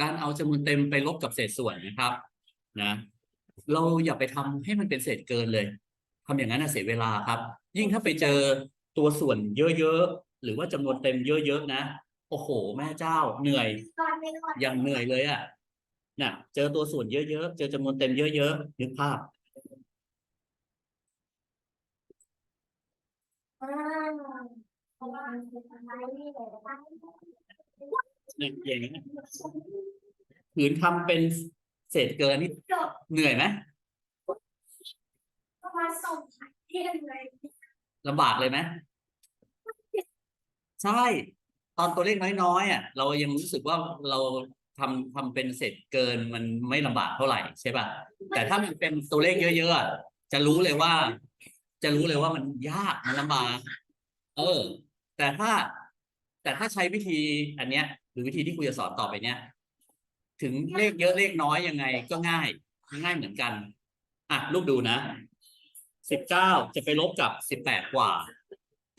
การเอาจำนวนเต็มไปลบกับเศษส่วนนะครับ นะ เราอย่าไปทำให้มันเป็นเศษเกินเลยทำอย่างนั้นเสียเวลาครับ ยิ่งถ้าไปเจอตัวส่วนเยอะๆหรือว่าจำนวนเต็มเยอะๆนะโอ้โห แม่เจ้าเหนื่อยยังเหนื่อยเลยอะน่ะเจอตัวส่วนเยอะๆเจอจำนวนเต็มเยอะๆนึกภาพเนี่ยอย่างนี้ ขืนทำเป็นเศษเกินนี่เหนื่อยไหมมาส่งเทียนเลำบากเลยไหมใช่ ตอนตัวเลขน้อยๆอะ เรายังรู้สึกว่าเราทำทำเป็นเศษเกินมันไม่ลำบากเท่าไหร่ใช่ป่ะแต่ถ้ามันเป็นตัวเลขเยอะๆจะรู้เลยว่า จะรู้เลยว่ามันยากมันลำบากเออ แต่ถ้า แต่ถ้าใช้วิธีอันเนี้ย หรือวิธีที่ครูจะสอนต่อไปเนี้ย ถึงเลขเยอะเลขน้อยยังไงก็ง่ายง่ายเหมือนกันอะลูกดูนะสิบเก้าจะไปลบกับสิบแปดกว่า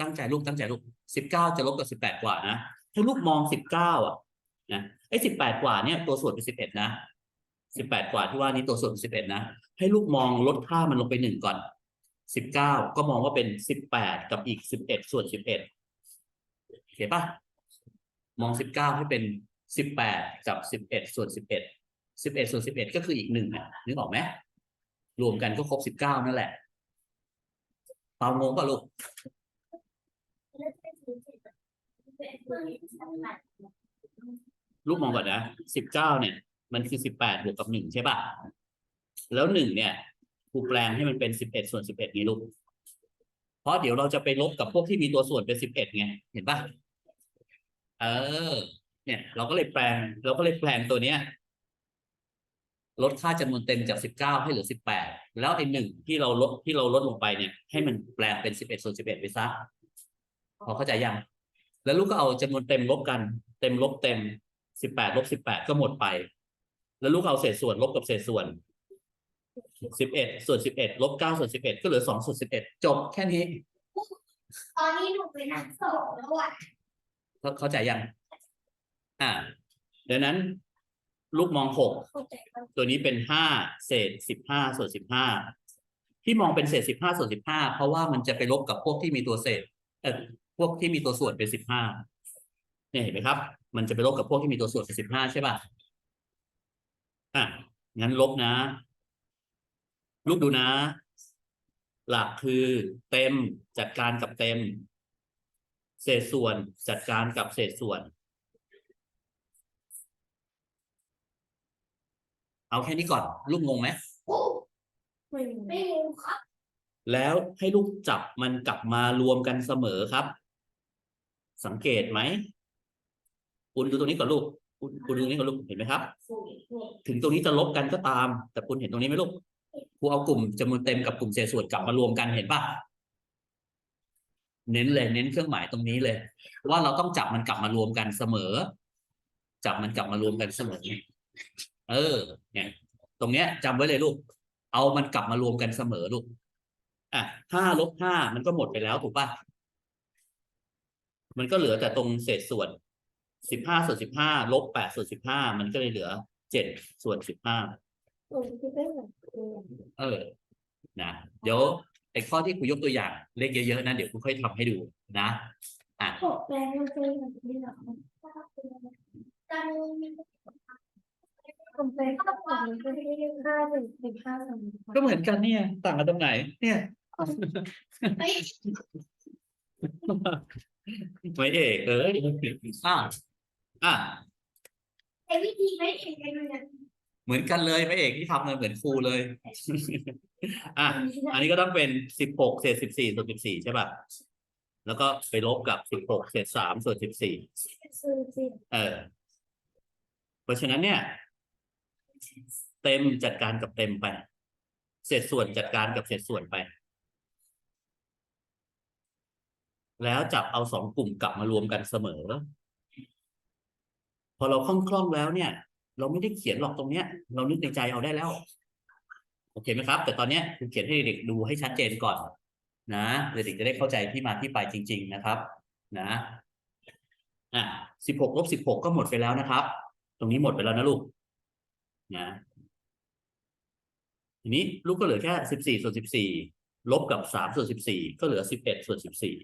ตั้งใจลูกตั้งใจลูกสิบเก้าจะลบกับสิบแปดกว่านะให้ลูกมองสิบเก้าอะนะไอ้สิบแปดกว่าเนี่ยตัวส่วนเป็นสิบเอ็ดนะสิบแปดกว่าที่ว่านี้ตัวส่วนเป็นสิบเอ็ดนะให้ลูกมองลดค่ามันลงไปหนึ่งก่อนสิบเก้าก็มองว่าเป็นสิบแปดกับอีกสิบเอ็ดส่วนสิบเอ็ดเห็นปะมองสิบเก้าให้เป็น สิบแปดกับสิบเอ็ดส่วนสิบเอ็ดสิบเอ็ดส่วนสิบเอ็ดก็คืออีกหนึ่งอะนึกออกไหมรวมกันก็ครบสิบเก้านั่นแหละเปางงป่ะลูกลูกมองก่อนนะสิบเก้าเนี่ย มันคือสิบแปดบวกกับหนึ่งใช่ป่ะ แล้วหนึ่งเนี่ยครูแปลงให้มันเป็นสิบเอ็ดส่วนสิบเอ็ดไงลูก เพราะเดี๋ยวเราจะไปลบกับพวกที่มีตัวส่วนเป็นสิบเอ็ดไง เห็นป่ะ เออ เนี่ย เราก็เลยแปลงเราก็เลยแปลงตัวเนี้ยลดค่าจำนวนเต็มจากสิบเก้าให้เหลือสิบแปดแล้วไอ้หนึ่งที่เราลดที่เราลดลงไปเนี่ย ให้มันแปลงเป็นสิบเอ็ดส่วนสิบเอ็ดไปซะพอเข้าใจยัง แล้วลูกก็เอาจำนวนเต็มลบกัน เต็มลบเต็มสิบแปดลบสิบแปดก็หมดไป แล้วลูกเอาเศษส่วนลบกับเศษส่วนสิบเอ็ดส่วนสิบเอ็ดลบเก้าส่วนสิบเอ็ดก็เหลือสองส่วนสิบเอ็ดจบแค่นี้ ตอนนี้หนูเป็นนักสอบแล้วอะเข้าเข้าใจยัง อ่าดังนั้น ลูกมองหกตัวนี้เป็นห้าเศษสิบห้าส่วนสิบห้าที่มองเป็นเศษสิบห้าส่วนสิบห้าเพราะว่ามันจะไปลบกับพวกที่มีตัวเศษเออพวกที่มีตัวส่วนเป็นสิบห้าเนี่ยเห็นไหมครับ มันจะไปลบกับพวกที่มีตัวส่วนเป็นสิบห้าใช่ป่ะอะงั้นลบนะ ลูกดูนะ หลักคือเต็มจัดการกับเต็ม เศษส่วนจัดการกับเศษส่วน เอาแค่นี้ก่อน ลูกงงไหมไม่ไม่รู้ครับ แล้วให้ลูกจับมันกลับมารวมกันเสมอครับ สังเกตไหมคุณดูตรงนี้ก่อนลูกคุณคุณดูตรงนี้ก่อนลูกเห็นไหมครับ ถึงตรงนี้จะลบกันก็ตาม แต่คุณเห็นตรงนี้ไหมลูกครูเอากลุ่มจำนวนเต็มกับกลุ่มเศษส่วนกลับมารวมกันเห็นปะเน้นเลยเน้นเครื่องหมายตรงนี้เลย ว่าเราต้องจับมันกลับมารวมกันเสมอ จับมันกลับมารวมกันเสมอ เออ เนี่ย ตรงเนี้ยจำไว้เลยลูก เอามันกลับมารวมกันเสมอลูก อะห้าลบห้ามันก็หมดไปแล้วถูกปะมันก็เหลือแต่ตรงเศษส่วนสิบห้าส่วนสิบห้าลบแปดส่วนสิบห้ามันก็เลยเหลือเจ็ดส่วนสิบห้าเออ นะเดี๋ยวไอ้ข้อที่ครูยกตัวอย่างเลขเยอะๆนะเดี๋ยวครูค่อยทำให้ดูนะอะ ขอแปลงมันเป็นแบบนี้เหรอการผมเป็นข้าวผมเป็นที่ห้าถึงสิบห้าสมก็เหมือนกันเนี่ย ต่างกันตรงไหน เนี่ยเฮ้ยไม่เอกเอออะอะไอ้วิธีไม่เห็นกันเลยนะเหมือนกันเลยไม่เอกที่ทำเลยเหมือนครูเลย อะอันนี้ก็ต้องเป็นสิบหกเศษสิบสี่ส่วนสิบสี่ใช่ป่ะแล้วก็ไปลบกับสิบหกเศษสามส่วนสิบสี่ซื้อสิเออ เพราะฉะนั้นเนี่ย เต็มจัดการกับเต็มไป เศษส่วนจัดการกับเศษส่วนไป แล้วจับเอาสองกลุ่มกลับมารวมกันเสมอ พอเราคล่องๆแล้วเนี่ย เราไม่ได้เขียนหรอกตรงเนี้ย เรานึกในใจเอาได้แล้ว โอเคไหมครับ แต่ตอนเนี้ยคุณเขียนให้เด็กดูให้ชัดเจนก่อน นะเด็กจะได้เข้าใจที่มาที่ไปจริง ๆ นะครับ นะอะสิบหกลบสิบหกก็หมดไปแล้วนะครับ ตรงนี้หมดไปแล้วนะลูก นะทีนี้ลูกก็เหลือแค่สิบสี่ส่วนสิบสี่ลบกับสามส่วนสิบสี่ก็เหลือสิบเอ็ดส่วนสิบสี่